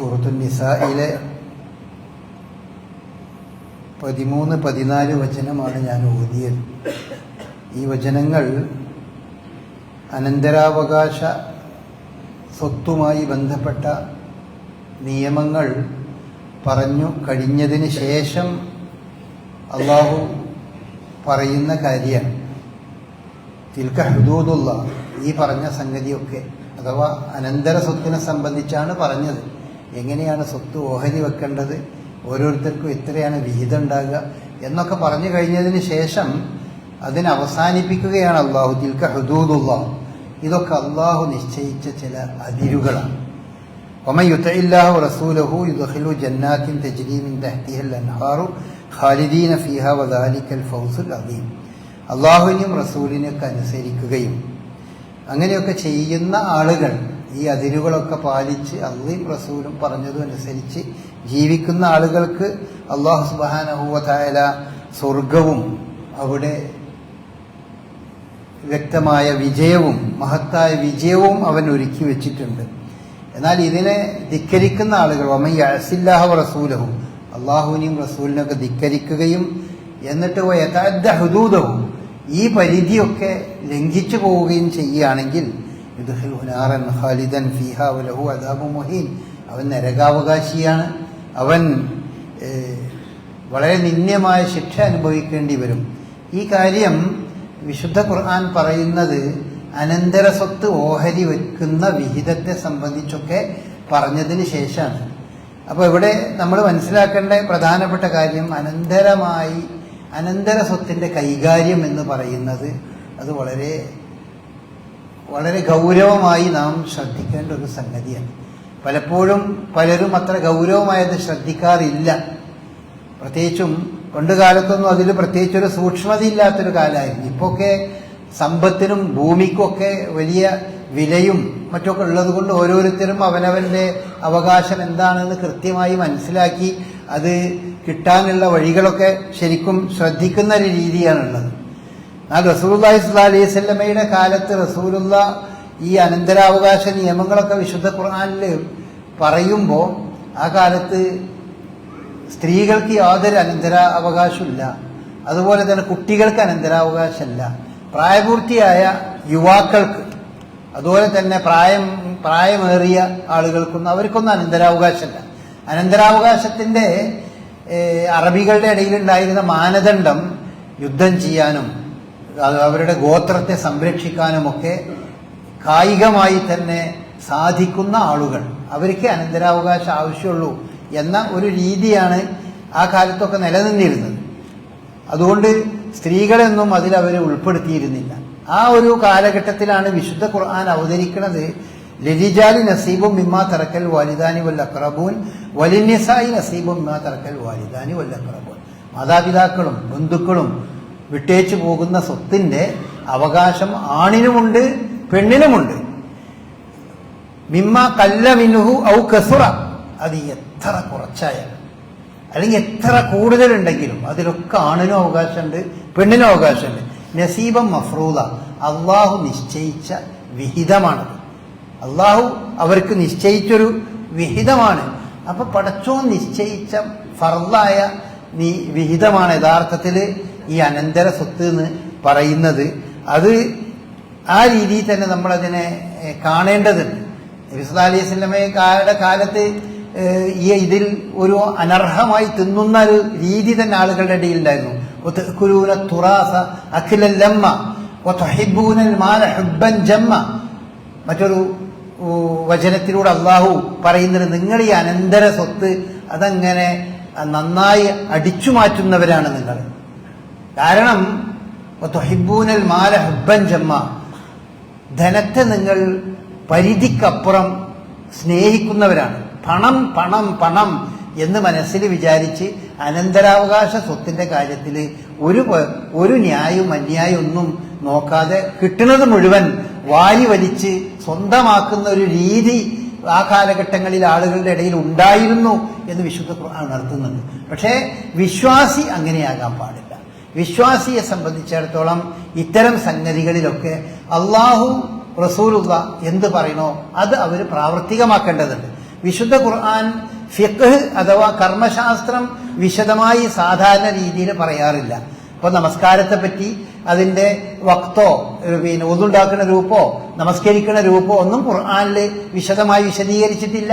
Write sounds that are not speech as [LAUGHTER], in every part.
സൂറത്തു നിസായിലെ പതിമൂന്ന് പതിനാല് വചനമാണ് ഞാൻ ഓതിയത്. ഈ വചനങ്ങൾ അനന്തരാവകാശ സ്വത്തുമായി ബന്ധപ്പെട്ട നിയമങ്ങൾ പറഞ്ഞു കഴിഞ്ഞതിന് ശേഷം അള്ളാഹു പറയുന്ന കാര്യമാണ്. തിൽക്ക ഹുദൂദുള്ള ഈ പറഞ്ഞ സംഗതിയൊക്കെ അഥവാ അനന്തര സ്വത്തിനെ സംബന്ധിച്ചാണ് പറഞ്ഞത്. എങ്ങനെയാണ് സ്വത്ത് ഓഹരി വെക്കേണ്ടത്? ഓരോരുത്തർക്കും ഇത്രയാണ് വിഹിതം ഉണ്ടാകുക എന്നൊക്കെ പറഞ്ഞു കഴിഞ്ഞതിന് ശേഷം അതിനെ അവസാനിപ്പിക്കുകയാണ് അള്ളാഹു ദിൽക്ക ഹദൂദുള്ള ഇതൊക്കെ അള്ളാഹു നിശ്ചയിച്ച ചില അതിരുകളാണ്. ഒമ യുത്തഇല്ലാഹു റസൂലഹു യുദ്ഖിലു ജന്നാത്തിൻ തജ്രീമിൻ തഹ്തിഹൽ അൻഹാറു ഖാലിദീന ഫിഹ വദാലിക്കൽ ഫൗസുൽ അദീം. അള്ളാഹുവിനെയും റസൂലിനെയൊക്കെ അനുസരിക്കുകയും അങ്ങനെയൊക്കെ ചെയ്യുന്ന ആളുകൾ ഈ അതിരുകളൊക്കെ പാലിച്ച് അള്ളയും റസൂലും പറഞ്ഞതും അനുസരിച്ച് ജീവിക്കുന്ന ആളുകൾക്ക് അള്ളാഹു സുബാനഹുവല സ്വർഗവും അവിടെ വ്യക്തമായ വിജയവും മഹത്തായ വിജയവും അവൻ ഒരുക്കി വെച്ചിട്ടുണ്ട്. എന്നാൽ ഇതിനെ ധിക്കരിക്കുന്ന ആളുകൾ അമ്മ ഈ അഴസില്ലാഹ റസൂലഹും അള്ളാഹുവിനെയും റസൂലിനൊക്കെ ധിക്കരിക്കുകയും എന്നിട്ട് യഥാർത്ഥ ഹുദൂദവും ഈ പരിധിയൊക്കെ ലംഘിച്ചു പോവുകയും ചെയ്യുകയാണെങ്കിൽ ഹുനാറൻ ഖാലിദൻ ഫിഹ അവൻ നരകാവകാശിയാണ്. അവൻ വളരെ നിന്ദ്യമായ ശിക്ഷ അനുഭവിക്കേണ്ടി വരും. ഈ കാര്യം വിശുദ്ധ ഖുർആൻ പറയുന്നത് അനന്തര സ്വത്ത് ഓഹരി വയ്ക്കുന്ന വിഹിതത്തെ സംബന്ധിച്ചൊക്കെ പറഞ്ഞതിന് ശേഷമാണ്. അപ്പോൾ ഇവിടെ നമ്മൾ മനസ്സിലാക്കേണ്ട പ്രധാനപ്പെട്ട കാര്യം അനന്തരമായി അനന്തര സ്വത്തിന്റെ കൈകാര്യം എന്ന് പറയുന്നത് അത് വളരെ വളരെ ഗൗരവമായി നാം ശ്രദ്ധിക്കേണ്ട ഒരു സംഗതിയാണ്. പലപ്പോഴും പലരും അത്ര ഗൗരവമായത് ശ്രദ്ധിക്കാറില്ല. പ്രത്യേകിച്ചും പണ്ട് കാലത്തൊന്നും അതിൽ പ്രത്യേകിച്ചൊരു സൂക്ഷ്മതയില്ലാത്തൊരു കാലമായിരുന്നു. ഇപ്പോഴൊക്കെ സമ്പത്തിനും ഭൂമിക്കൊക്കെ വലിയ വിലയും മറ്റൊക്കെ ഉള്ളത് കൊണ്ട് ഓരോരുത്തരും അവനവന്റെ അവകാശം എന്താണെന്ന് കൃത്യമായി മനസ്സിലാക്കി അത് കിട്ടാനുള്ള വഴികളൊക്കെ ശരിക്കും ശ്രദ്ധിക്കുന്ന ഒരു രീതിയാണുള്ളത്. എന്നാൽ റസൂലുള്ളാഹി സ്വല്ലാ അലൈഹി സ്വല്ലമയുടെ കാലത്ത് റസൂലുള്ള ഈ അനന്തരാവകാശ നിയമങ്ങളൊക്കെ വിശുദ്ധ ഖുർആാനിൽ പറയുമ്പോൾ ആ കാലത്ത് സ്ത്രീകൾക്ക് യാതൊരു അനന്തര അവകാശമില്ല അതുപോലെ തന്നെ കുട്ടികൾക്ക് അനന്തരാവകാശമില്ല. പ്രായപൂർത്തിയായ യുവാക്കൾക്ക് അതുപോലെ തന്നെ പ്രായം പ്രായമേറിയ ആളുകൾക്കൊന്നും അവർക്കൊന്നും അനന്തരാവകാശമില്ല. അനന്തരാവകാശത്തിന്റെ അറബികളുടെ ഇടയിലുണ്ടായിരുന്ന മാനദണ്ഡം യുദ്ധം ചെയ്യാനും അവരുടെ ഗോത്രത്തെ സംരക്ഷിക്കാനുമൊക്കെ കായികമായി തന്നെ സാധിക്കുന്ന ആളുകൾ. അവർക്ക് അനന്തരാവകാശം ആവശ്യമുള്ളൂ എന്ന ഒരു രീതിയാണ് ആ കാലത്തൊക്കെ നിലനിന്നിരുന്നത്. അതുകൊണ്ട് സ്ത്രീകളെന്നും അതിൽ അവർ ഉൾപ്പെടുത്തിയിരുന്നില്ല. ആ ഒരു കാലഘട്ടത്തിലാണ് വിശുദ്ധ ഖുർആൻ അവതരിക്കുന്നത്. ലലിജാലി നസീബും മിമ്മാ തറക്കൽ വാലിദാനി വൽ അക്രബൂൻ വലിനിസായി നസീബും മിമ്മാ തറക്കൽ വാലിദാനി വൽ അക്രബൂൻ. മാതാപിതാക്കളും ബന്ധുക്കളും വിട്ടേച്ചു പോകുന്ന സ്വത്തിന്റെ അവകാശം ആണിനുമുണ്ട് പെണ്ണിനുമുണ്ട്. മിമ്മ കല്ല മിന്നുഹു ഔ കസുറ. അത് എത്ര കുറച്ചായാലും അല്ലെങ്കിൽ എത്ര കൂടുതലുണ്ടെങ്കിലും അതിലൊക്കെ ആണിനും അവകാശമുണ്ട് പെണ്ണിനും അവകാശമുണ്ട്. നസീബം മഫ്രൂദ അള്ളാഹു നിശ്ചയിച്ച വിഹിതമാണത്. അള്ളാഹു അവർക്ക് നിശ്ചയിച്ചൊരു വിഹിതമാണ്. അപ്പൊ പടച്ചോ നിശ്ചയിച്ച ഫർദായ വിഹിതമാണ് യഥാർത്ഥത്തിൽ ഈ അനന്തര സ്വത്ത് എന്ന് പറയുന്നത് അത് ആ രീതിയിൽ തന്നെ നമ്മളതിനെ ഏഹ്, കാണേണ്ടതുണ്ട് നബിസ്വല്ലാ അലൈഹി സ്വലമയുടെ കാലത്ത് ഏഹ്, ഈ ഇതിൽ ഒരു അനർഹമായി തിന്നുന്ന ഒരു രീതി തന്നെ ആളുകളുടെ ഇടയിൽ ഉണ്ടായിരുന്നു وتأكلون التراث أكلا لما وتحبون المال حبا جما മറ്റൊരു ഊ, വചനത്തിലൂടെ അള്ളാഹു പറയുന്നത് നിങ്ങൾ ഈ അനന്തര സ്വത്ത് അതങ്ങനെ നന്നായി അടിച്ചു മാറ്റുന്നവരാണ് നിങ്ങൾ കാരണം തൊഹിബൂനൽ മാല ഹുബൻ ജമ്മ. ധനത്തെ നിങ്ങൾ പരിധിക്കപ്പുറം സ്നേഹിക്കുന്നവരാണ്. പണം പണം പണം എന്ന് മനസ്സിൽ വിചാരിച്ച് അനന്തരാവകാശ സ്വത്തിന്റെ കാര്യത്തിൽ ഒരു ഒരു ന്യായവും അന്യായവും ഒന്നും നോക്കാതെ കിട്ടുന്നത് മുഴുവൻ വാരി വലിച്ച് സ്വന്തമാക്കുന്ന ഒരു രീതി ആ കാലഘട്ടങ്ങളിൽ ആളുകളുടെ ഇടയിൽ ഉണ്ടായിരുന്നു എന്ന് വിശുദ്ധ ഉണർത്തുന്നുണ്ട്. പക്ഷേ വിശ്വാസി അങ്ങനെയാകാൻ പാടില്ല. വിശ്വാസിയെ സംബന്ധിച്ചിടത്തോളം ഇത്തരം സംഗതികളിലൊക്കെ അള്ളാഹു റസൂലുള്ള എന്ത് പറയണോ അത് അവർ പ്രാവർത്തികമാക്കേണ്ടതുണ്ട്. വിശുദ്ധ ഖുർആൻ ഫിഖ് അഥവാ കർമ്മശാസ്ത്രം വിശദമായി സാധാരണ രീതിയിൽ പറയാറില്ല. ഇപ്പോൾ നമസ്കാരത്തെ പറ്റി അതിന്റെ വക്തോ പിന്നെ ഒന്നുണ്ടാക്കുന്ന രൂപോ നമസ്കരിക്കുന്ന രൂപോ ഒന്നും ഖുർആനിൽ വിശദമായി വിശദീകരിച്ചിട്ടില്ല.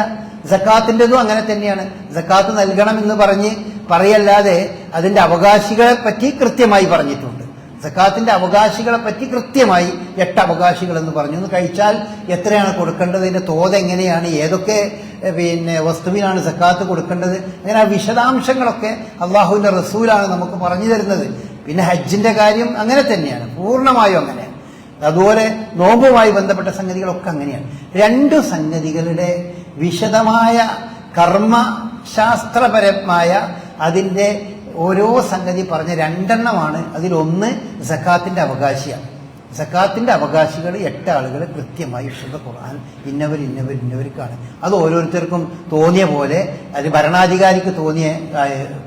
ജക്കാത്തിന്റെതും അങ്ങനെ തന്നെയാണ്. ജക്കാത്ത് നൽകണം എന്ന് പറഞ്ഞ് പറയല്ലാതെ അതിന്റെ അവകാശികളെ പറ്റി കൃത്യമായി പറഞ്ഞിട്ടുണ്ട്. സക്കാത്തിന്റെ അവകാശികളെ പറ്റി കൃത്യമായി എട്ട് അവകാശികൾ എന്ന് പറഞ്ഞു. ഒന്ന് കഴിച്ചാൽ എത്രയാണ് കൊടുക്കേണ്ടത്? ഇതിന്റെ തോത് എങ്ങനെയാണ്? ഏതൊക്കെ പിന്നെ വസ്തുവിനാണ് സക്കാത്ത് കൊടുക്കേണ്ടത്? അങ്ങനെ ആ വിശദാംശങ്ങളൊക്കെ അള്ളാഹുവിന്റെ റസൂലാണ് നമുക്ക് പറഞ്ഞു തരുന്നത്. പിന്നെ ഹജ്ജിന്റെ കാര്യം അങ്ങനെ തന്നെയാണ്. പൂർണമായും അങ്ങനെ. അതുപോലെ നോമ്പുമായി ബന്ധപ്പെട്ട സംഗതികളൊക്കെ അങ്ങനെയാണ്. രണ്ട് സംഗതികളുടെ വിശദമായ കർമ്മശാസ്ത്രപരമായ അതിന്റെ ഓരോ സംഗതി പറഞ്ഞ രണ്ടെണ്ണമാണ്. അതിലൊന്ന് സക്കാത്തിന്റെ അവകാശിയാണ്. സക്കാത്തിന്റെ അവകാശികൾ എട്ട് ആളുകൾ കൃത്യമായി വിശുദ്ധ ഖുർആൻ ഇന്നവർ ഇന്നവർ ഇന്നവർക്കാണ് അത് ഓരോരുത്തർക്കും തോന്നിയ പോലെ അത് ഭരണാധികാരിക്ക് തോന്നിയ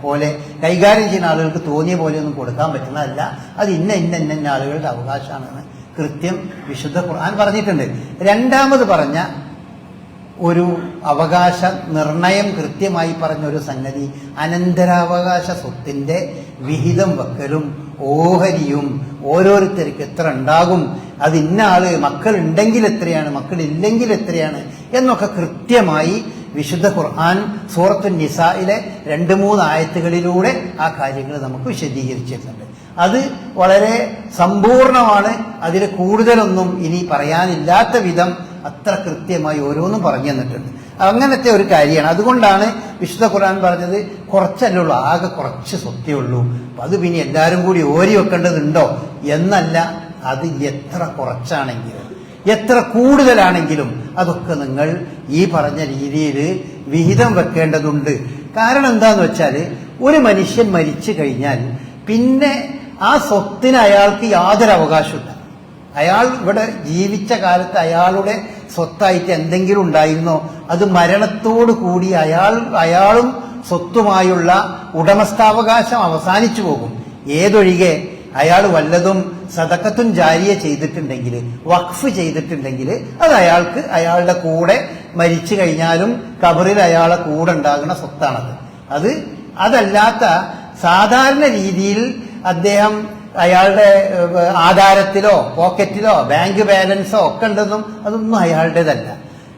പോലെ കൈകാര്യം ചെയ്യുന്ന ആളുകൾക്ക് തോന്നിയ പോലെ ഒന്നും കൊടുക്കാൻ പറ്റുന്നതല്ല. അത് ഇന്ന ഇന്ന ഇന്ന ഇന്ന ആളുകളുടെ അവകാശമാണെന്ന് കൃത്യം വിശുദ്ധ ഖുർആൻ പറഞ്ഞിട്ടുണ്ട്. രണ്ടാമത് പറഞ്ഞ ഒരു അവകാശ നിർണയം കൃത്യമായി പറഞ്ഞ ഒരു സംഗതി. അനന്തരാവകാശ സ്വത്തിന്റെ വിഹിതം വെക്കലും ഓഹരിയും ഓരോരുത്തർക്ക് എത്ര ഉണ്ടാകും അത് ഇന്ന ആൾ മക്കൾ ഉണ്ടെങ്കിൽ എത്രയാണ് മക്കൾ ഇല്ലെങ്കിൽ എത്രയാണ് എന്നൊക്കെ കൃത്യമായി വിശുദ്ധ ഖുർആൻ സൂറത്തു നിസായിലെ രണ്ട് മൂന്ന് ആയത്തുകളിലൂടെ ആ കാര്യങ്ങൾ നമുക്ക് വിശദീകരിച്ചിട്ടുണ്ട്. അത് വളരെ സമ്പൂർണമാണ്. അതിൽ കൂടുതലൊന്നും ഇനി പറയാനില്ലാത്ത വിധം അത്ര കൃത്യമായി ഓരോന്നും പറഞ്ഞു തന്നിട്ടുണ്ട്. അങ്ങനത്തെ ഒരു കാര്യമാണ്. അതുകൊണ്ടാണ് വിശുദ്ധ ഖുർആൻ പറഞ്ഞത് കുറച്ചല്ലേ ഉള്ളൂ ആകെ കുറച്ച് സ്വത്തേ ഉള്ളൂ. അപ്പം അത് പിന്നെ എല്ലാവരും കൂടി ഓരി വെക്കേണ്ടതുണ്ടോ? എന്നല്ല അത് എത്ര കുറച്ചാണെങ്കിലും എത്ര കൂടുതലാണെങ്കിലും അതൊക്കെ നിങ്ങൾ ഈ പറഞ്ഞ രീതിയിൽ വിഹിതം വെക്കേണ്ടതുണ്ട്. കാരണം എന്താന്ന് വെച്ചാൽ ഒരു മനുഷ്യൻ മരിച്ചു കഴിഞ്ഞാൽ പിന്നെ ആ സ്വത്തിന് അയാൾക്ക് യാതൊരു അവകാശമില്ല അയാൾ ഇവിടെ ജീവിച്ച കാലത്ത് അയാളുടെ സ്വത്തായിട്ട് എന്തെങ്കിലും ഉണ്ടായിരുന്നോ? അത് മരണത്തോടു കൂടി അയാൾ അയാളും സ്വത്തുമായുള്ള ഉടമസ്ഥാവകാശം അവസാനിച്ചു പോകും. ഏതൊഴികെ അയാൾ വല്ലതും സതക്കത്തും ജാരിയെ ചെയ്തിട്ടുണ്ടെങ്കിൽ വഖഫ് ചെയ്തിട്ടുണ്ടെങ്കിൽ അത് അയാൾക്ക് അയാളുടെ കൂടെ മരിച്ചു കഴിഞ്ഞാലും കബറിൽ അയാളെ കൂടെ ഉണ്ടാകുന്ന സ്വത്താണത്. അത് അതല്ലാത്ത സാധാരണ രീതിയിൽ അദ്ദേഹം അയാളുടെ ആധാരത്തിലോ പോക്കറ്റിലോ ബാങ്ക് ബാലൻസോ ഒക്കെ ഉണ്ടെന്നും അതൊന്നും അയാളുടേതല്ല.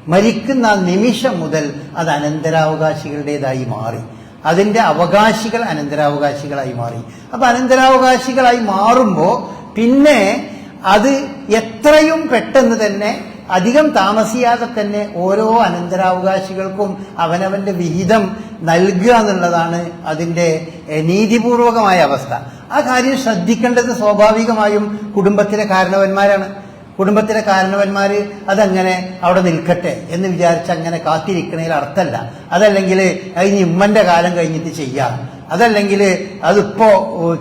മരിക്കുന്ന നിമിഷം മുതൽ അത് അനന്തരാവകാശികളുടേതായി മാറി. അതിന്റെ അവകാശികൾ അനന്തരാവകാശികളായി മാറി. അപ്പൊ അനന്തരാവകാശികളായി മാറുമ്പോൾ പിന്നെ അത് എത്രയും പെട്ടെന്ന് തന്നെ അധികം താമസിയാതെ തന്നെ ഓരോ അനന്തരാവകാശികൾക്കും അവനവന്റെ വിഹിതം നൽകുക എന്നുള്ളതാണ് അതിന്റെ നീതിപൂർവകമായ അവസ്ഥ. ആ കാര്യം ശ്രദ്ധിക്കേണ്ടത് സ്വാഭാവികമായും കുടുംബത്തിലെ കാരണവന്മാരാണ്. കുടുംബത്തിലെ കാരണവന്മാർ അതങ്ങനെ അവിടെ നിൽക്കട്ടെ എന്ന് വിചാരിച്ച് അങ്ങനെ കാത്തിരിക്കണതിൽ അർത്ഥമല്ല അതല്ലെങ്കിൽ അതിന് ഇമ്മന്റെ കാലം കഴിഞ്ഞിട്ട് ചെയ്യാം. അതല്ലെങ്കിൽ അതിപ്പോ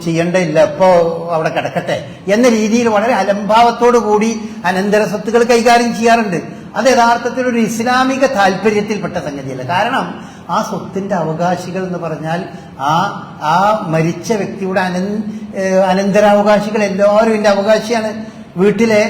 ചെയ്യേണ്ടതില്ല ഇപ്പോ അവിടെ കിടക്കട്ടെ എന്ന രീതിയിൽ വളരെ അലംഭാവത്തോടു കൂടി അനന്തര സ്വത്തുകൾ കൈകാര്യം ചെയ്യാറുണ്ട്. അത് യഥാർത്ഥത്തിൽ ഒരു ഇസ്ലാമിക താല്പര്യത്തിൽപ്പെട്ട സംഗതിയല്ല. കാരണം ആ സ്വത്തിന്റെ അവകാശികൾ എന്ന് പറഞ്ഞാൽ ആ ആ മരിച്ച വ്യക്തിയുടെ അനന്തരാവകാശികൾ എല്ലാവരും ഇതിന്റെ അവകാശിയാണ്. വീട്ടിലെ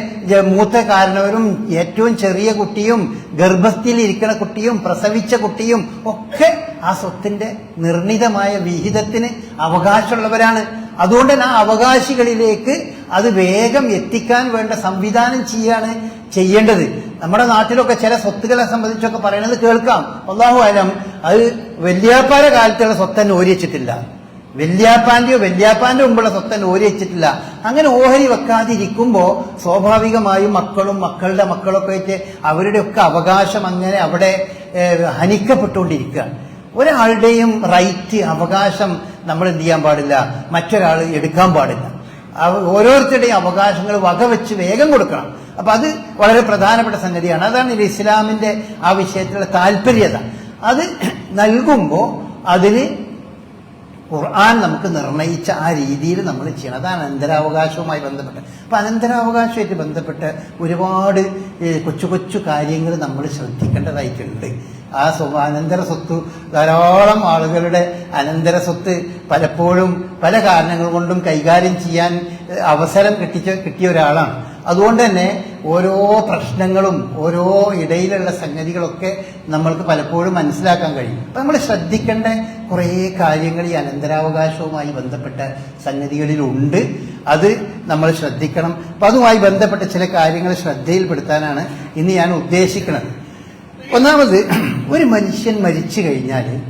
മൂത്ത കാരണവരും ഏറ്റവും ചെറിയ കുട്ടിയും ഗർഭസ്ഥയിൽ ഇരിക്കുന്ന കുട്ടിയും പ്രസവിച്ച കുട്ടിയും ഒക്കെ ആ സ്വത്തിന്റെ നിർണിതമായ വിഹിതത്തിന് അവകാശമുള്ളവരാണ്. അതുകൊണ്ട് തന്നെ ആ അവകാശികളിലേക്ക് അത് വേഗം എത്തിക്കാൻ വേണ്ട സംവിധാനം ചെയ്യാണ് ചെയ്യേണ്ടത്. നമ്മുടെ നാട്ടിലൊക്കെ ചില സ്വത്തുക്കളെ സംബന്ധിച്ചൊക്കെ പറയുന്നത് കേൾക്കാം. അലം. അത് വല്യാപ്പാര കാലത്തുള്ള സ്വത്തന്നെ ഓരി വെച്ചിട്ടില്ല വല്യാപ്പാന്റെയോ വല്യാപ്പാന്റെ മുമ്പുള്ള സ്വത്തൻ ഓരി വെച്ചിട്ടില്ല. അങ്ങനെ ഓഹരി വെക്കാതിരിക്കുമ്പോ സ്വാഭാവികമായും മക്കളും മക്കളുടെ മക്കളൊക്കെ ആയിട്ട് അവരുടെയൊക്കെ അവകാശം അങ്ങനെ അവിടെ ഹനിക്കപ്പെട്ടുകൊണ്ടിരിക്കുക. ഒരാളുടെയും റൈറ്റ് അവകാശം നമ്മൾ എന്ത് ചെയ്യാൻ പാടില്ല. മറ്റൊരാൾ എടുക്കാൻ പാടില്ല. ഓരോരുത്തരുടെയും അവകാശങ്ങൾ വകവെച്ച് വേഗം കൊടുക്കണം. അപ്പൊ അത് വളരെ പ്രധാനപ്പെട്ട സംഗതിയാണ്. അതാണ് ഇത് ഇസ്ലാമിന്റെ ആ വിഷയത്തിലുള്ള താല്പര്യത. അത് നൽകുമ്പോൾ അതിന് ഖുർആൻ നമുക്ക് നിർണയിച്ച ആ രീതിയിൽ നമ്മൾ ചെയ്യണം. അതാണ് അനന്തരാവകാശവുമായി ബന്ധപ്പെട്ട്. അപ്പൊ അനന്തരാവകാശമായിട്ട് ബന്ധപ്പെട്ട് ഒരുപാട് കൊച്ചു കൊച്ചു കാര്യങ്ങൾ നമ്മൾ ശ്രദ്ധിക്കേണ്ടതായിട്ടുണ്ട്. ആ സ്വ അനന്തര സ്വത്ത് ധാരാളം ആളുകളുടെ അനന്തര സ്വത്ത് പലപ്പോഴും പല കാരണങ്ങൾ കൊണ്ടും കൈകാര്യം ചെയ്യാൻ അവസരം കിട്ടിച്ച കിട്ടിയ ഒരാളാണ്. അതുകൊണ്ട് തന്നെ ഓരോ പ്രശ്നങ്ങളും ഓരോ ഇടയിലുള്ള സംഗതികളൊക്കെ നമ്മൾക്ക് പലപ്പോഴും മനസ്സിലാക്കാൻ കഴിയും. അപ്പം നമ്മൾ ശ്രദ്ധിക്കേണ്ട കുറേ കാര്യങ്ങൾ ഈ അനന്തരാവകാശവുമായി ബന്ധപ്പെട്ട സംഗതികളിലുണ്ട്. അത് നമ്മൾ ശ്രദ്ധിക്കണം. അപ്പം അതുമായി ബന്ധപ്പെട്ട ചില കാര്യങ്ങൾ ശ്രദ്ധയിൽപ്പെടുത്താനാണ് ഇന്ന് ഞാൻ ഉദ്ദേശിക്കുന്നത്. ഒന്നാമത് ഒരു മനുഷ്യൻ മരിച്ചു കഴിഞ്ഞാൽ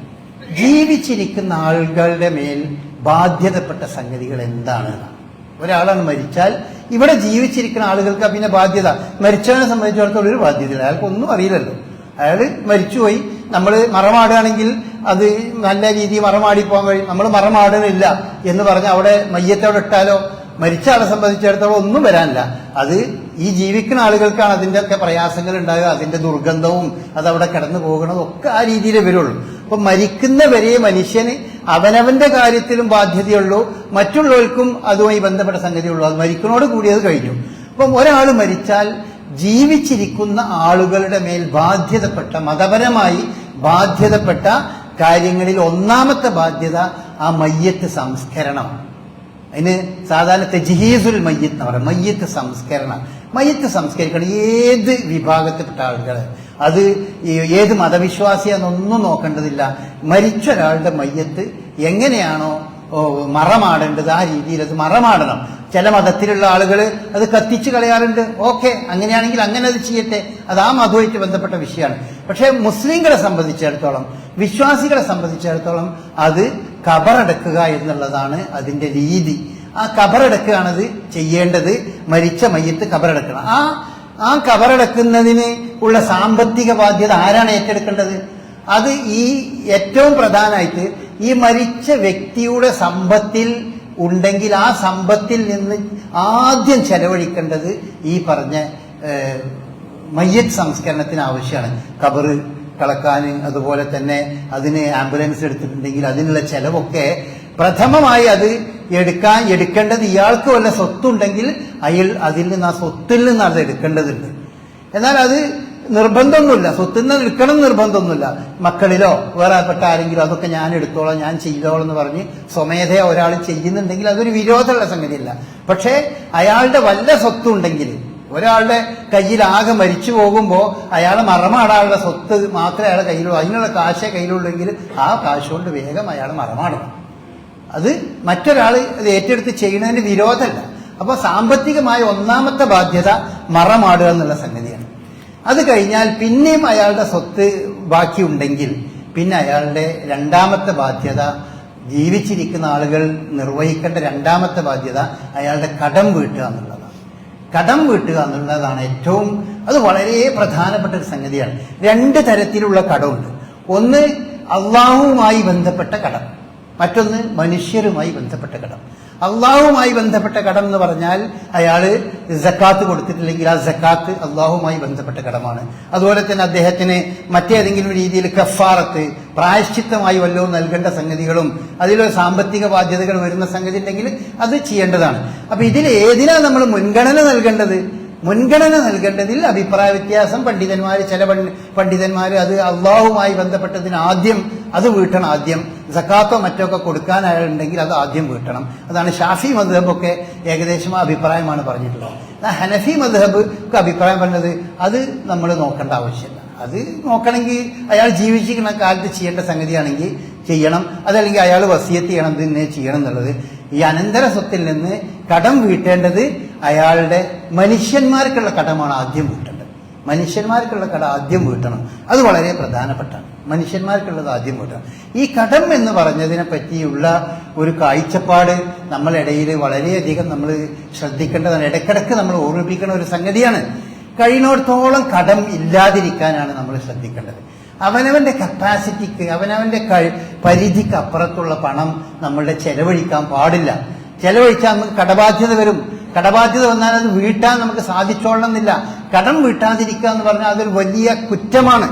ജീവിച്ചിരിക്കുന്ന ആളുകളുടെ മേൽ ബാധ്യതപ്പെട്ട സംഗതികൾ എന്താണ്? ഒരാളാണ് മരിച്ചാൽ ഇവിടെ ജീവിച്ചിരിക്കുന്ന ആളുകൾക്ക് പിന്നെ ബാധ്യത. മരിച്ചവനെ സംബന്ധിച്ചിടത്തോളം ഒരു ബാധ്യതയില്ല. അയാൾക്ക് ഒന്നും അറിയില്ലല്ലോ. അയാൾ മരിച്ചുപോയി. നമ്മൾ മറമാടുകയാണെങ്കിൽ അത് നല്ല രീതിയിൽ മറമാടി പോകാൻ കഴിയും. നമ്മൾ മറമാടുന്നില്ല എന്ന് പറഞ്ഞ് അവിടെ മയ്യത്തോടെ ഇട്ടാലോ? മരിച്ച ആളെ സംബന്ധിച്ചിടത്തോളം ഒന്നും വരാനില്ല. അത് ഈ ജീവിക്കുന്ന ആളുകൾക്കാണ് അതിന്റെ ഒക്കെ പ്രയാസങ്ങൾ ഉണ്ടാകുക അതിന്റെ ദുർഗന്ധവും അത് അവിടെ കിടന്നു പോകണതും ഒക്കെ ആ രീതിയിൽ വരുള്ളൂ. അപ്പൊ മരിക്കുന്നവരെ മനുഷ്യന് അവനവന്റെ കാര്യത്തിലും ബാധ്യതയുള്ളൂ മറ്റുള്ളവർക്കും അതുമായി ബന്ധപ്പെട്ട സംഗതിയുള്ളൂ. അത് മരിക്കുന്നോട് കൂടി അത് കഴിഞ്ഞു. അപ്പം ഒരാൾ മരിച്ചാൽ ജീവിച്ചിരിക്കുന്ന ആളുകളുടെ മേൽ ബാധ്യതപ്പെട്ട മതപരമായി ബാധ്യതപ്പെട്ട കാര്യങ്ങളിൽ ഒന്നാമത്തെ ബാധ്യത ആ മയ്യത്ത് സംസ്കരണമാണ് അതിന് സാധാരണ തെജീസുൽ മയ്യത്ത് എന്ന് പറയാം. മയ്യത്ത് സംസ്കരണം. മയ്യത്ത് സംസ്കരിക്കണം. ഏത് വിഭാഗത്തിൽപ്പെട്ട ആളുകൾ അത് ഏത് മതവിശ്വാസിയാണെന്നൊന്നും നോക്കേണ്ടതില്ല. മരിച്ച ഒരാളുടെ മയ്യത്ത് എങ്ങനെയാണോ മറമാടേണ്ടത്? ആ രീതിയിൽ അത് മറമാടണം. ചില മതത്തിലുള്ള ആളുകൾ അത് കത്തിച്ച് കളയാറുണ്ട്. ഓക്കെ അങ്ങനെയാണെങ്കിൽ അങ്ങനെ അത് ചെയ്യട്ടെ. അത് ആ മതവുമായിട്ട് ബന്ധപ്പെട്ട വിഷയമാണ്. പക്ഷേ മുസ്ലിങ്ങളെ സംബന്ധിച്ചിടത്തോളം വിശ്വാസികളെ സംബന്ധിച്ചിടത്തോളം അത് കബറടക്കുക എന്നുള്ളതാണ് അതിന്റെ രീതി. ആ കബറടക്കുകയാണത് ചെയ്യേണ്ടത്. മരിച്ച മയ്യത്ത് കബറടക്കണം. ആ ആ കബറടക്കുന്നതിന് ഉള്ള സാമ്പത്തിക ബാധ്യത ആരാണ് ഏറ്റെടുക്കേണ്ടത്? അത് ഈ ഏറ്റവും പ്രധാനമായിട്ട് ഈ മരിച്ച വ്യക്തിയുടെ സമ്പത്തിൽ ഉണ്ടെങ്കിൽ ആ സമ്പത്തിൽ നിന്ന് ആദ്യം ചെലവഴിക്കേണ്ടത് ഈ പറഞ്ഞ മയ്യത്ത് സംസ്കരണത്തിന് ആവശ്യമാണ്. കബറ് കളക്കാൻ അതുപോലെ തന്നെ അതിന് ആംബുലൻസ് എടുത്തിട്ടുണ്ടെങ്കിൽ അതിനുള്ള ചെലവൊക്കെ പ്രഥമമായി അത് എടുക്കാൻ എടുക്കേണ്ടത് ഇയാൾക്ക് വല്ല സ്വത്തുണ്ടെങ്കിൽ അയാൾ അതിൽ നിന്ന് ആ സ്വത്തിൽ നിന്ന് അത് എടുക്കേണ്ടതുണ്ട് എന്നാൽ അത് നിർബന്ധമൊന്നുമില്ല സ്വത്തിൽ നിന്ന് എടുക്കണം നിർബന്ധമൊന്നുമില്ല മക്കളിലോ വേറെ പെട്ട ആരെങ്കിലും അതൊക്കെ ഞാൻ എടുത്തോളാം ഞാൻ ചെയ്തോളാം എന്ന് പറഞ്ഞ് സ്വമേധയാ ഒരാൾ ചെയ്യുന്നുണ്ടെങ്കിൽ അതൊരു വിരോധമുള്ള സംഗതിയല്ല പക്ഷേ അയാളുടെ വല്ല സ്വത്തുണ്ടെങ്കിൽ ഒരാളുടെ കയ്യിൽ ആകെ മരിച്ചു പോകുമ്പോൾ അയാളെ മറമാടാനുള്ള സ്വത്ത് മാത്രമേ അയാളെ കയ്യിലുള്ളൂ. അതിനുള്ള കാശേ കയ്യിലുള്ളെങ്കിൽ ആ കാശ് കൊണ്ട് വേഗം അയാൾ മറമാടണം അത് മറ്റൊരാൾ അത് ഏറ്റെടുത്ത് ചെയ്യുന്നതിന് വിരോധമല്ല. അപ്പോൾ സാമ്പത്തികമായ ഒന്നാമത്തെ ബാധ്യത മറമാടുക എന്നുള്ള സംഗതിയാണ്. അത് കഴിഞ്ഞാൽ പിന്നെയും അയാളുടെ സ്വത്ത് ബാക്കിയുണ്ടെങ്കിൽ പിന്നെ അയാളുടെ രണ്ടാമത്തെ ബാധ്യത ജീവിച്ചിരിക്കുന്ന ആളുകൾ നിർവഹിക്കേണ്ട രണ്ടാമത്തെ ബാധ്യത അയാളുടെ കടം വീട്ടുക എന്നുള്ളതാണ്. കടം വീട്ടുക എന്നുള്ളതാണ് ഏറ്റവും അത് വളരെ പ്രധാനപ്പെട്ട ഒരു സംഗതിയാണ്. രണ്ട് തരത്തിലുള്ള കടമുണ്ട്. ഒന്ന് അള്ളാഹുവുമായി ബന്ധപ്പെട്ട കടം. മറ്റൊന്ന് മനുഷ്യരുമായി ബന്ധപ്പെട്ട കടം. അള്ളാഹുവുമായി ബന്ധപ്പെട്ട കടം എന്ന് പറഞ്ഞാൽ അയാൾ ജക്കാത്ത് കൊടുത്തിട്ടില്ലെങ്കിൽ ആ ജക്കാത്ത് അള്ളാഹുമായി ബന്ധപ്പെട്ട കടമാണ്. അതുപോലെ തന്നെ അദ്ദേഹത്തിന് മറ്റേതെങ്കിലും രീതിയിൽ കഫാറത്ത് പ്രായശ്ചിത്തമായി വല്ലതും നൽകേണ്ട സംഗതികളും അതിലൊരു സാമ്പത്തിക ബാധ്യതകൾ വരുന്ന സംഗതി ഉണ്ടെങ്കിൽ അത് ചെയ്യേണ്ടതാണ്. അപ്പൊ ഇതിൽ ഏതിനാ നമ്മൾ മുൻഗണന നൽകേണ്ടത്? മുൻഗണന നൽകേണ്ടതിൽ അഭിപ്രായ വ്യത്യാസം പണ്ഡിതന്മാർ ചില പണ്ഡി- പണ്ഡിതന്മാർ അത് അള്ളാഹുമായി ബന്ധപ്പെട്ടതിന് ആദ്യം അത് വീട്ടണം ആദ്യം. സക്കാത്തോ മറ്റോ ഒക്കെ കൊടുക്കാൻ അത് ആദ്യം വീട്ടണം. അതാണ് ഷാഫി മദ്ഹബൊക്കെ ഏകദേശം അഭിപ്രായമാണ് പറഞ്ഞിട്ടുള്ളത്. എന്നാൽ ഹനഫി മദ്ഹബ് ഒക്കെ അഭിപ്രായം പറഞ്ഞത് അത് നമ്മൾ നോക്കേണ്ട ആവശ്യമില്ല. അത് നോക്കണമെങ്കിൽ അയാൾ ജീവിച്ചിരിക്കുന്ന കാലത്ത് ചെയ്യേണ്ട സംഗതിയാണെങ്കിൽ ചെയ്യണം. അതല്ലെങ്കിൽ അയാൾ വസിയത്ത് ചെയ്യണം തന്നെ ചെയ്യണം എന്നുള്ളത്. ഈ അനന്തര സ്വത്തിൽ നിന്ന് കടം വീട്ടേണ്ടത് അയാളുടെ മനുഷ്യന്മാർക്കുള്ള കടമാണ് ആദ്യം വീട്ടേണ്ടത്. മനുഷ്യന്മാർക്കുള്ള കട ആദ്യം വീട്ടണം. അത് വളരെ പ്രധാനപ്പെട്ടാണ് മനുഷ്യന്മാർക്കുള്ളത് ആദ്യം വീട്ടണം. ഈ കടം എന്ന് പറഞ്ഞതിനെ പറ്റിയുള്ള ഒരു കാഴ്ചപ്പാട് നമ്മളിടയിൽ വളരെയധികം നമ്മൾ ശ്രദ്ധിക്കേണ്ടതാണ്. ഇടയ്ക്കിടയ്ക്ക് നമ്മൾ ഓർമ്മിപ്പിക്കുന്ന ഒരു സംഗതിയാണ്. കഴിയുന്നിടത്തോളം കടം ഇല്ലാതിരിക്കാനാണ് നമ്മൾ ശ്രദ്ധിക്കേണ്ടത്. അവനവന്റെ കപ്പാസിറ്റിക്ക് അവനവന്റെ പരിധിക്ക് അപ്പുറത്തുള്ള പണം നമ്മളുടെ ചെലവഴിക്കാൻ പാടില്ല. ചെലവഴിച്ചാൽ നമുക്ക് കടബാധ്യത വരും. കടബാധ്യത വന്നാൽ അത് വീട്ടാൻ നമുക്ക് സാധിച്ചോളണമെന്നില്ല. കടം വീട്ടാതിരിക്കുക എന്ന് പറഞ്ഞാൽ അതൊരു വലിയ കുറ്റമാണ്.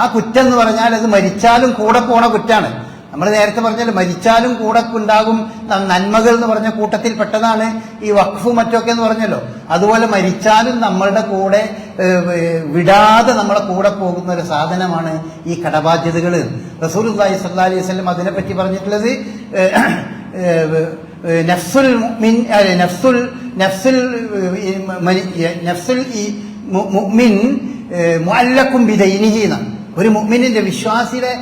ആ കുറ്റം എന്ന് പറഞ്ഞാൽ അത് മരിച്ചാലും കൂടെ പോണ കുറ്റാണ്. നമ്മൾ നേരത്തെ പറഞ്ഞാൽ മരിച്ചാലും കൂടെ ഉണ്ടാകും നന്മകൾ എന്ന് പറഞ്ഞ കൂട്ടത്തിൽ പെട്ടതാണ് ഈ വഖഫ് മറ്റൊക്കെ എന്ന് പറഞ്ഞല്ലോ. അതുപോലെ മരിച്ചാലും നമ്മളുടെ കൂടെ വിടാതെ നമ്മളെ കൂടെ പോകുന്ന ഒരു സാധനമാണ് ഈ കടബാധ്യതകൾ. റസൂൽ സല്ലാ അലൈഹി സ്വലം അതിനെപ്പറ്റി പറഞ്ഞിട്ടുള്ളത് നഫ്സുൽ മിൻ നഫ്സുൽ നഫ്സുൽ നഫ്സിൽ ഈ മുഅ്മിൻ മുഅല്ലഖും ബിദൈനിഹിന ഒരു മുഅ്മിനിന്റെ വിശ്വാസിയുടെ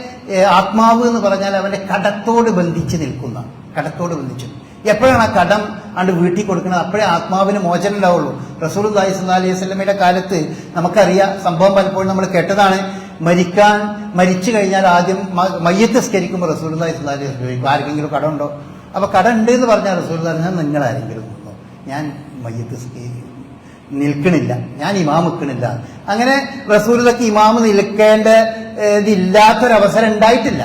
ആത്മാവ് എന്ന് പറഞ്ഞാൽ അവന്റെ കടത്തോട് ബന്ധിച്ച് നിൽക്കുന്ന കടത്തോട് ബന്ധിച്ചു. എപ്പോഴാണ് ആ കടം അണ്ട് വീട്ടിൽ കൊടുക്കുന്നത്? അപ്പോഴേ ആത്മാവിന് മോചനം ഉണ്ടാവുള്ളൂ. റസൂൽ അലൈഹി സ്വല്ലി വസ്ലമയുടെ കാലത്ത് നമുക്കറിയാം സംഭവം പലപ്പോഴും നമ്മൾ കേട്ടതാണ്. മരിക്കാൻ മരിച്ചു കഴിഞ്ഞാൽ ആദ്യം മയ്യത്ത് സ്കരിക്കുമ്പോൾ റസൂൽ അലൈഹി ചോദിക്കും ആർക്കെങ്കിലും കടമുണ്ടോ? അപ്പൊ കട ഉണ്ട് എന്ന് പറഞ്ഞാൽ റസൂൽ പറഞ്ഞാൽ നിങ്ങൾ ആരെങ്കിലും? ഞാൻ മയ്യത്ത് നിൽക്കണില്ല. ഞാൻ ഇമാം നിൽക്കണില്ല അങ്ങനെ റസൂലൊക്കെ ഇമാമ് നിൽക്കേണ്ട ഇതില്ലാത്തൊരവസരം ഉണ്ടായിട്ടില്ല.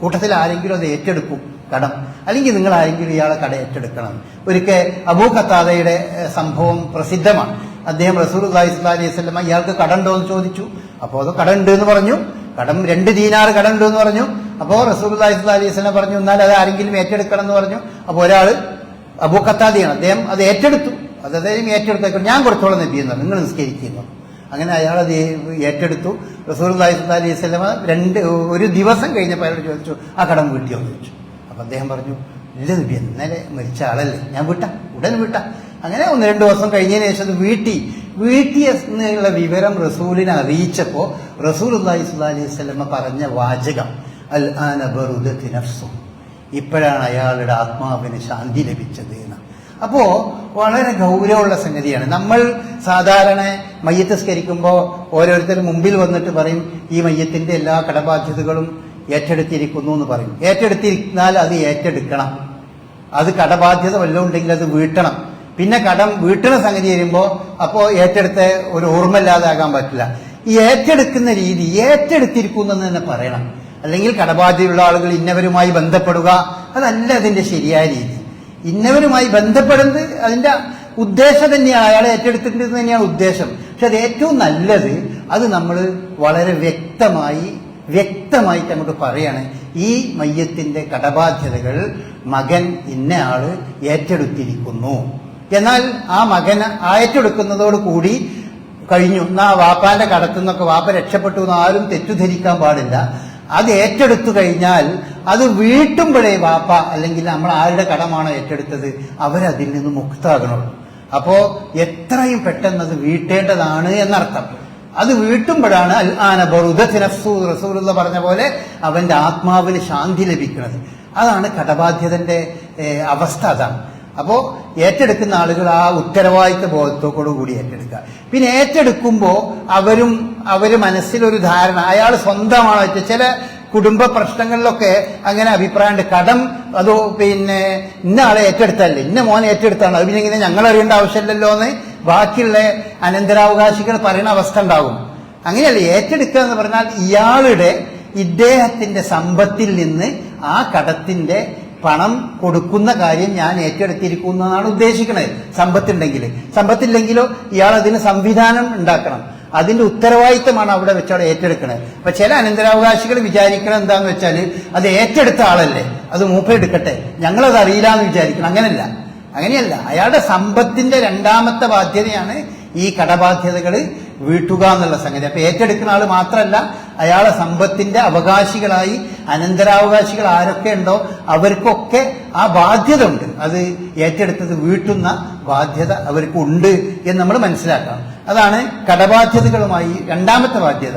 കൂട്ടത്തിൽ ആരെങ്കിലും അത് ഏറ്റെടുക്കും കടം. അല്ലെങ്കിൽ നിങ്ങൾ ആരെങ്കിലും ഇയാളെ കട ഏറ്റെടുക്കണം. ഒരിക്കൽ അബൂ ഖത്താദയുടെ സംഭവം പ്രസിദ്ധമാണ്. അദ്ദേഹം റസൂൽ സ്വലാ അലൈഹി വസ്ലമ ഇയാൾക്ക് കടമുണ്ടോ എന്ന് ചോദിച്ചു. അപ്പോൾ അത് കടമുണ്ട് എന്ന് പറഞ്ഞു. കടം രണ്ട് ദീനാറ് കടമുണ്ട് എന്ന് പറഞ്ഞു. അപ്പോൾ റസൂൽ സ്വലാ അലൈഹി വസ്ലം പറഞ്ഞു എന്നാൽ അത് ആരെങ്കിലും ഏറ്റെടുക്കണം എന്ന് പറഞ്ഞു. അപ്പോൾ ഒരാൾ അബൂ കത്താദിയാണ് അദ്ദേഹം അത് ഏറ്റെടുത്തു. അത് അദ്ദേഹം ഏറ്റെടുത്തേക്കും ഞാൻ കൊടുത്തോളം എന്നാണ്. നിങ്ങൾ നിസ്കരിക്കുന്നു അങ്ങനെ അയാൾ അത് ഏറ്റെടുത്തു. റസൂൽ അലൈഹി സ്വലമ രണ്ട് ഒരു ദിവസം കഴിഞ്ഞപ്പോൾ അയാളോട് ചോദിച്ചു ആ കടം വീട്ടിയോ? എന്ന് ചോദിച്ചു. അപ്പം അദ്ദേഹം പറഞ്ഞു ഇല്ല നബി ഇന്നലെ മരിച്ച ആളല്ലേ. ഞാൻ വിട്ട. ഉടൻ വിട്ട. അങ്ങനെ ഒന്ന് രണ്ട് ദിവസം കഴിഞ്ഞതിന് ശേഷം അത് വീട്ടി. വീട്ടി എന്നുള്ള വിവരം റസൂലിനെ അറിയിച്ചപ്പോൾ റസൂൽ അള്ളാഹി അലൈഹി സ്വലമ പറഞ്ഞ വാചകം അൽ ആനബറുദ് നഫ്സു. ഇപ്പോഴാണ് അയാളുടെ ആത്മാവിന് ശാന്തി ലഭിച്ചത് എന്ന് അപ്പോ വളരെ ഗൗരവമുള്ള സംഗതിയാണ്. നമ്മൾ സാധാരണ മയ്യത്ത് സ്കരിക്കുമ്പോൾ ഓരോരുത്തർ മുമ്പിൽ വന്നിട്ട് പറയും ഈ മയ്യത്തിന്റെ എല്ലാ കടബാധ്യതകളും ഏറ്റെടുത്തിരിക്കുന്നു എന്ന് പറയും. ഏറ്റെടുത്തിരുന്നാൽ അത് ഏറ്റെടുക്കണം. അത് കടബാധ്യത വല്ലതും ഉണ്ടെങ്കിൽ അത് വീട്ടണം. പിന്നെ കടം വീട്ടണ സംഗതി വരുമ്പോൾ അപ്പോൾ ഏറ്റെടുത്ത ഒരു ഓർമ്മല്ലാതാകാൻ പറ്റില്ല. ഈ ഏറ്റെടുക്കുന്ന രീതി ഏറ്റെടുത്തിരിക്കുന്നു എന്ന് തന്നെ പറയണം. അല്ലെങ്കിൽ കടബാധ്യതയുള്ള ആളുകൾ ഇന്നവരുമായി ബന്ധപ്പെടുക അതല്ല അതിന്റെ ശരിയായ രീതി. ഇന്നവരുമായി ബന്ധപ്പെടുന്നത് അതിന്റെ ഉദ്ദേശം തന്നെയാണ് അയാളെ ഏറ്റെടുത്തിട്ടുണ്ട് തന്നെയാണ് ഉദ്ദേശം. പക്ഷെ അത് ഏറ്റവും നല്ലത് അത് നമ്മൾ വളരെ വ്യക്തമായി വ്യക്തമായിട്ട് നമുക്ക് പറയാണ് ഈ മയ്യത്തിന്റെ കടബാധ്യതകൾ മകൻ ഇന്നയാൾ ഏറ്റെടുത്തിരിക്കുന്നു. എന്നാൽ ആ മകൻ ഏറ്റെടുക്കുന്നതോട് കൂടി കഴിഞ്ഞു. എന്നാ വാപ്പാന്റെ കടത്തുനിന്നൊക്കെ വാപ്പ രക്ഷപ്പെട്ടു എന്ന് ആരും തെറ്റിദ്ധരിക്കാൻ പാടില്ല. അത് ഏറ്റെടുത്തു കഴിഞ്ഞാൽ അത് വീട്ടുമ്പോഴേ വാപ്പ അല്ലെങ്കിൽ നമ്മൾ ആരുടെ കടമാണോ ഏറ്റെടുത്തത് അവരതിൽ നിന്ന് മുക്താകണുള്ളൂ അപ്പോ എത്രയും പെട്ടെന്ന് അത് വീട്ടേണ്ടതാണ് എന്നർത്ഥം. അത് വീട്ടുമ്പോഴാണ് അൽ ആന ബറുദത്ത് നഫ്സു റസൂലുള്ള പറഞ്ഞ പോലെ അവന്റെ ആത്മാവിന് ശാന്തി ലഭിക്കുന്നത്. അതാണ് കടബാധ്യതന്റെ അവസ്ഥ അതാണ്. അപ്പോ ഏറ്റെടുക്കുന്ന ആളുകൾ ആ ഉത്തരവാദിത്ത ബോധത്തോടു കൂടി ഏറ്റെടുക്കുക. പിന്നെ ഏറ്റെടുക്കുമ്പോൾ അവരും അവർ മനസ്സിലൊരു ധാരണ. അയാൾ സ്വന്തമാണ് ചില കുടുംബ പ്രശ്നങ്ങളിലൊക്കെ അങ്ങനെ അഭിപ്രായമുണ്ട്. കടം അതോ പിന്നെ ഇന്ന ആളെ ഏറ്റെടുത്തല്ലേ ഇന്ന മോനെ ഏറ്റെടുത്താണ് അത് പിന്നെ ഇങ്ങനെ ഞങ്ങൾ അറിയേണ്ട ആവശ്യമില്ലല്ലോ എന്ന് ബാക്കിയുള്ള അനന്തരാവകാശികൾ പറയുന്ന അവസ്ഥ ഉണ്ടാകും. അങ്ങനെയല്ല ഏറ്റെടുക്കുക എന്ന് പറഞ്ഞാൽ ഇയാളുടെ ഇദ്ദേഹത്തിന്റെ സമ്പത്തിൽ നിന്ന് ആ കടത്തിന്റെ പണം കൊടുക്കുന്ന കാര്യം ഞാൻ ഏറ്റെടുത്തിരിക്കുന്നതാണ് ഉദ്ദേശിക്കുന്നത് സമ്പത്തുണ്ടെങ്കിൽ. സമ്പത്തില്ലെങ്കിലോ ഇയാൾ അതിന് സംവിധാനം ഉണ്ടാക്കണം. അതിന്റെ ഉത്തരവാദിത്തമാണ് അവിടെ വെച്ച് അവിടെ ഏറ്റെടുക്കുന്നത് അപ്പൊ ചില അനന്തരാവകാശികൾ വിചാരിക്കണം എന്താന്ന് വെച്ചാൽ അത് ഏറ്റെടുത്ത ആളല്ലേ? അത് മൂപ്പ എടുക്കട്ടെ. ഞങ്ങളത് അറിയില്ല എന്ന് വിചാരിക്കണം. അങ്ങനെയല്ല അങ്ങനെയല്ല. അയാളുടെ സമ്പത്തിന്റെ രണ്ടാമത്തെ ബാധ്യതയാണ് ഈ കടബാധ്യതകൾ വീട്ടുക എന്നുള്ള സംഗതി. അപ്പൊ ഏറ്റെടുക്കുന്ന ആൾ മാത്രമല്ല അയാളെ സമ്പത്തിന്റെ അവകാശികളായി അനന്തരാവകാശികൾ ആരൊക്കെ ഉണ്ടോ അവർക്കൊക്കെ ആ ബാധ്യത ഉണ്ട്. അത് ഏറ്റെടുത്തത് വീട്ടുന്ന ബാധ്യത അവർക്കുണ്ട് എന്ന് നമ്മൾ മനസ്സിലാക്കണം. അതാണ് കടബാധ്യതകളുമായി രണ്ടാമത്തെ ബാധ്യത.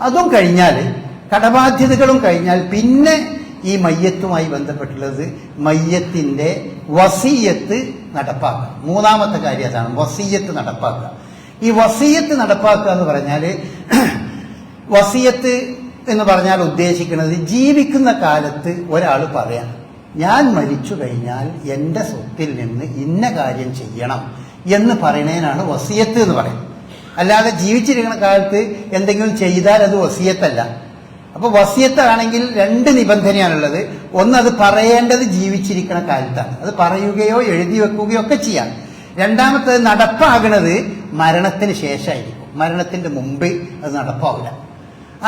അതും കഴിഞ്ഞാൽ കടബാധ്യതകളും കഴിഞ്ഞാൽ പിന്നെ ഈ മയ്യത്തുമായി ബന്ധപ്പെട്ടുള്ളത് മയ്യത്തിന്റെ വസീയത്ത് നടപ്പാക്കുക. മൂന്നാമത്തെ കാര്യം അതാണ് വസീയത്ത് നടപ്പാക്കുക. ഈ വസീയത്ത് നടപ്പാക്കുക എന്ന് പറഞ്ഞാൽ [CLEARS THROAT] വസീയത്ത് എന്ന് പറഞ്ഞാൽ ഉദ്ദേശിക്കുന്നത് ജീവിക്കുന്ന കാലത്ത് ഒരാൾ പറയാം ഞാൻ മരിച്ചു കഴിഞ്ഞാൽ എന്റെ സ്വത്തിൽ നിന്ന് ഇന്ന കാര്യം ചെയ്യണം എന്ന് പറയുന്നതിനാണ് വസീയത്ത് എന്ന് പറയുന്നത്. അല്ലാതെ ജീവിച്ചിരിക്കുന്ന കാലത്ത് എന്തെങ്കിലും ചെയ്താൽ അത് വസീയത്തല്ല. അപ്പൊ വസീയത്താണെങ്കിൽ രണ്ട് നിബന്ധനയാണുള്ളത്. ഒന്ന് അത് പറയേണ്ടത് ജീവിച്ചിരിക്കുന്ന കാലത്താണ്. അത് പറയുകയോ എഴുതി വെക്കുകയോ ഒക്കെ ചെയ്യാം. രണ്ടാമത്തത് നടപ്പാകുന്നത് മരണത്തിന് ശേഷമായിരിക്കും. മരണത്തിന്റെ മുമ്പ് അത് നടപ്പാവില്ല.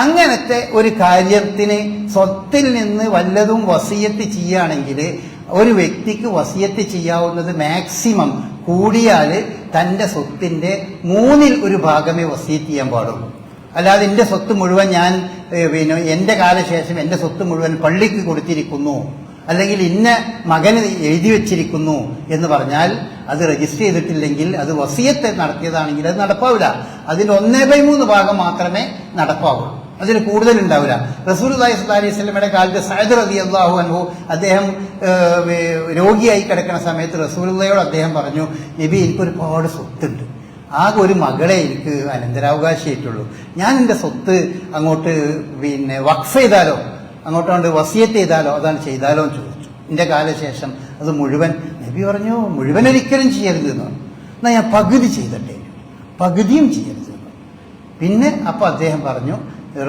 അങ്ങനത്തെ ഒരു കാര്യത്തിന് സ്വത്തിൽ നിന്ന് വല്ലതും വസിയത്ത് ചെയ്യുകയാണെങ്കിൽ ഒരു വ്യക്തിക്ക് വസിയത്ത് ചെയ്യാവുന്നത് മാക്സിമം കൂടിയാൽ തന്റെ സ്വത്തിന്റെ മൂന്നിൽ ഒരു ഭാഗമേ വസിയത്ത് ചെയ്യാൻ പാടുള്ളൂ. അല്ലാതെ എന്റെ സ്വത്ത് മുഴുവൻ ഞാൻ പിന്നെ എന്റെ കാലശേഷം എന്റെ സ്വത്ത് മുഴുവൻ പള്ളിക്ക് കൊടുത്തിരിക്കുന്നു. അല്ലെങ്കിൽ ഇന്ന മകന് എഴുതി വെച്ചിരിക്കുന്നു എന്ന് പറഞ്ഞാൽ അത് രജിസ്റ്റർ ചെയ്തിട്ടില്ലെങ്കിൽ അത് വസിയത്ത് നടത്തിയതാണെങ്കിൽ അത് നടപ്പാവില്ല. അതിൽ ഒന്നേ ബൈ മൂന്ന് ഭാഗം മാത്രമേ നടപ്പാവുള്ളൂ അതിൽ കൂടുതൽ ഉണ്ടാവില്ല. റസൂൽ അലൈഹി സ്വലാഹി സ്വലമയുടെ കാലത്ത് സയദ് റബി അള്ളാഹു അൻഹു അദ്ദേഹം രോഗിയായി കിടക്കുന്ന സമയത്ത് റസൂലുള്ളയോട് അദ്ദേഹം പറഞ്ഞു നബി എനിക്ക് ഒരുപാട് സ്വത്തുണ്ട്. ആകെ ഒരു മകളെ എനിക്ക് അനന്തരാവകാശമായിട്ടുള്ളൂ ഞാൻ എന്റെ സ്വത്ത് അങ്ങോട്ട് പിന്നെ വഖഫ് ചെയ്താലോ? അങ്ങോട്ട് കൊണ്ട് വസിയത്ത് ചെയ്താലോ? അതാണ് ചെയ്താലോ എന്ന് ചോദിച്ചു. എന്റെ കാലശേഷം അത് മുഴുവൻ നബി പറഞ്ഞു മുഴുവൻ ഒരിക്കലും ചെയ്യരുത് എന്ന് പറഞ്ഞു. എന്നാൽ ഞാൻ പകുതി ചെയ്തട്ടെ. പകുതിയും ചെയ്യരുത്. പിന്നെ അപ്പോൾ അദ്ദേഹം പറഞ്ഞു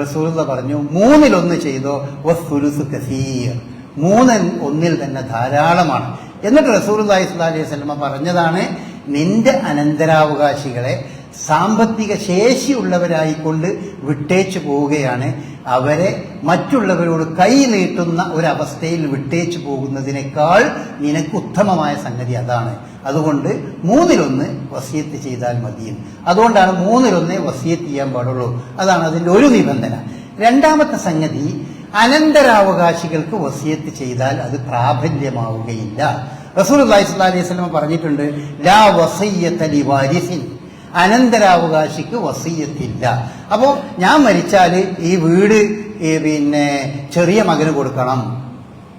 റസൂല പറഞ്ഞു മൂന്നിലൊന്ന് ചെയ്തോ? വസ്തുലുസ് കസീർ. മൂന്നിൽ ഒന്നിൽ തന്നെ ധാരാളമാണ്. എന്നിട്ട് റസൂലി അലൈഹി സ്വലമ പറഞ്ഞതാണ് നിന്റെ അനന്തരാവകാശികളെ സാമ്പത്തിക ശേഷിയുള്ളവരായിക്കൊണ്ട് വിട്ടേച്ചു പോവുകയാണ് അവരെ മറ്റുള്ളവരോട് കൈ നീട്ടുന്ന ഒരവസ്ഥയിൽ വിട്ടേച്ചു പോകുന്നതിനേക്കാൾ നിനക്ക് ഉത്തമമായ സംഗതി അതാണ്. അതുകൊണ്ട് മൂന്നിലൊന്ന് വസിയത്ത് ചെയ്താൽ മതിയും അതുകൊണ്ടാണ് മൂന്നിലൊന്നേ വസിയത്ത് ചെയ്യാൻ പാടുള്ളൂ. അതാണ് അതിന്റെ ഒരു നിബന്ധന. രണ്ടാമത്തെ സംഗതി അനന്തരാവകാശികൾക്ക് വസിയത്ത് ചെയ്താൽ അത് പ്രാബല്യമാവുകയില്ല. റസൂൽ അലൈഹി സ്വലാഹി വസ്ലം പറഞ്ഞിട്ടുണ്ട് ലാ വസയ്യത്തലി വാരിസിൻ അനന്തരാവകാശിക്ക് വസീയത്തില്ല. അപ്പോ ഞാൻ മരിച്ചാൽ ഈ വീട് പിന്നെ ചെറിയ മകന് കൊടുക്കണം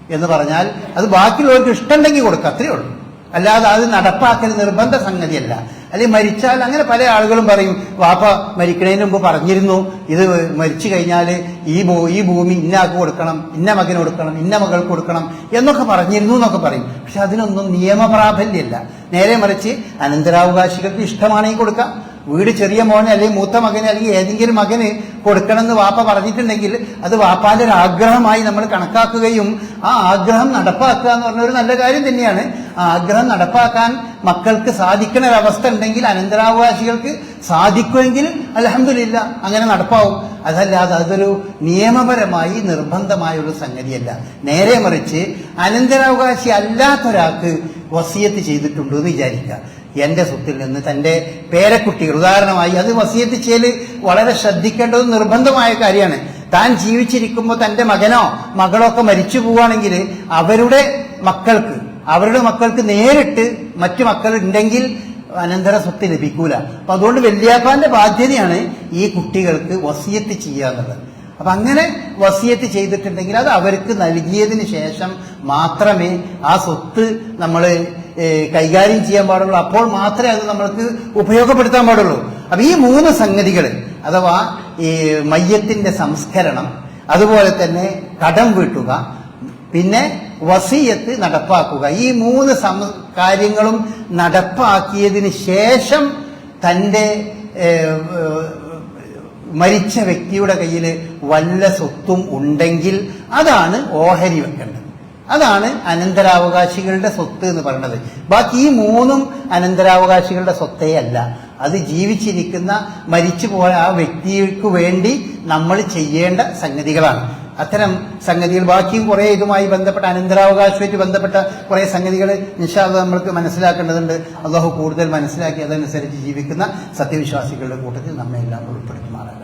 എന്ന് പറഞ്ഞാൽ അത് ബാക്കിയുള്ളവർക്ക് ഇഷ്ടമുണ്ടെങ്കിൽ കൊടുക്കുക അത്രയേ ഉള്ളൂ. അല്ലാതെ അത് നടപ്പാക്കൽ നിർബന്ധ സംഗതിയല്ല. അല്ലെങ്കിൽ മരിച്ചാൽ അങ്ങനെ പല ആളുകളും പറയും വാപ്പ മരിക്കണതിന് മുമ്പ് പറഞ്ഞിരുന്നു. ഇത് മരിച്ചു കഴിഞ്ഞാൽ ഈ ഈ ഭൂമി ഇന്നാൾക്ക് കൊടുക്കണം ഇന്ന മകന് കൊടുക്കണം ഇന്ന മകൾക്ക് കൊടുക്കണം എന്നൊക്കെ പറഞ്ഞിരുന്നു എന്നൊക്കെ പറയും. പക്ഷെ അതിനൊന്നും നിയമപ്രാബല്യമില്ല നേരെ മറിച്ച് അനന്തരാവകാശികൾക്ക് ഇഷ്ടമാണെങ്കിൽ കൊടുക്കാം. വീട് ചെറിയ മോനെ അല്ലെങ്കിൽ മൂത്ത മകന് അല്ലെങ്കിൽ ഏതെങ്കിലും മകന് കൊടുക്കണമെന്ന് വാപ്പ പറഞ്ഞിട്ടുണ്ടെങ്കിൽ അത് വാപ്പാന്റെ ഒരു ആഗ്രഹമായി നമ്മൾ കണക്കാക്കുകയും ആ ആഗ്രഹം നടപ്പാക്കുക എന്ന് പറഞ്ഞ ഒരു നല്ല കാര്യം തന്നെയാണ്. ആ ആഗ്രഹം നടപ്പാക്കാൻ മക്കൾക്ക് സാധിക്കുന്ന ഒരവസ്ഥ ഉണ്ടെങ്കിൽ അനന്തരാവകാശികൾക്ക് സാധിക്കുമെങ്കിൽ അലഹമില്ല അങ്ങനെ നടപ്പാവും. അതല്ലാതെ അതൊരു നിയമപരമായി നിർബന്ധമായ ഒരു സംഗതിയല്ല. നേരെ മറിച്ച് അനന്തരാവകാശി അല്ലാത്തൊരാൾക്ക് വസിയത്ത് ചെയ്തിട്ടുണ്ടോ എന്ന് വിചാരിക്കുക. എന്റെ സ്വത്തിൽ നിന്ന് തന്റെ പേരക്കുട്ടികൾ ഉദാഹരണമായി അത് വസിയത്ത് ചെയ്യൽ വളരെ ശ്രദ്ധിക്കേണ്ടത് നിർബന്ധമായ കാര്യമാണ്. താൻ ജീവിച്ചിരിക്കുമ്പോൾ തന്റെ മകനോ മകളോ ഒക്കെ മരിച്ചു പോവുകയാണെങ്കിൽ അവരുടെ മക്കൾക്ക് അവരുടെ മക്കൾക്ക് നേരിട്ട് മറ്റു മക്കൾ ഉണ്ടെങ്കിൽ അനന്തര സ്വത്ത് ലഭിക്കൂല. അപ്പൊ അതുകൊണ്ട് വല്യാപ്പാന്റെ ബാധ്യതയാണ് ഈ കുട്ടികൾക്ക് വസിയത്ത് ചെയ്യുക എന്നുള്ളത്. അപ്പൊ അങ്ങനെ വസിയത്ത് ചെയ്തിട്ടുണ്ടെങ്കിൽ അത് അവർക്ക് നൽകിയതിന് ശേഷം മാത്രമേ ആ സ്വത്ത് നമ്മൾ കൈകാര്യം ചെയ്യാൻ പാടുള്ളൂ. അപ്പോൾ മാത്രമേ അത് നമ്മൾക്ക് ഉപയോഗപ്പെടുത്താൻ പാടുള്ളൂ. അപ്പൊ ഈ മൂന്ന് സംഗതികൾ അഥവാ ഈ മയ്യത്തിന്റെ സംസ്കരണം അതുപോലെ തന്നെ കടം വീട്ടുക പിന്നെ വസീയത്ത് നടപ്പാക്കുക. ഈ മൂന്ന് സം കാര്യങ്ങളും നടപ്പാക്കിയതിന് ശേഷം തന്റെ മരിച്ച വ്യക്തിയുടെ കയ്യിൽ വല്ല സ്വത്തും ഉണ്ടെങ്കിൽ അതാണ് ഓഹരി വെക്കേണ്ടത്. അതാണ് അനന്തരാവകാശികളുടെ സ്വത്ത് എന്ന് പറയുന്നത്. ബാക്കി ഈ മൂന്നും അനന്തരാവകാശികളുടെ സ്വത്തേ അല്ല. അത് ജീവിച്ചിരിക്കുന്ന മരിച്ചു പോയ ആ വ്യക്തിക്ക് വേണ്ടി നമ്മൾ ചെയ്യേണ്ട സംഗതികളാണ്. അത്തരം സംഗതികൾ ബാക്കിയും കുറെ ഇതുമായി ബന്ധപ്പെട്ട അനന്തരാവകാശമായിട്ട് ബന്ധപ്പെട്ട കുറേ സംഗതികൾ നിഷാദ് നമ്മൾക്ക് മനസ്സിലാക്കേണ്ടതുണ്ട്. അള്ളാഹു കൂടുതൽ മനസ്സിലാക്കി അതനുസരിച്ച് ജീവിക്കുന്ന സത്യവിശ്വാസികളുടെ കൂട്ടത്തിൽ നമ്മെ എല്ലാം ഉൾപ്പെടുത്തുമാറാകട്ടെ.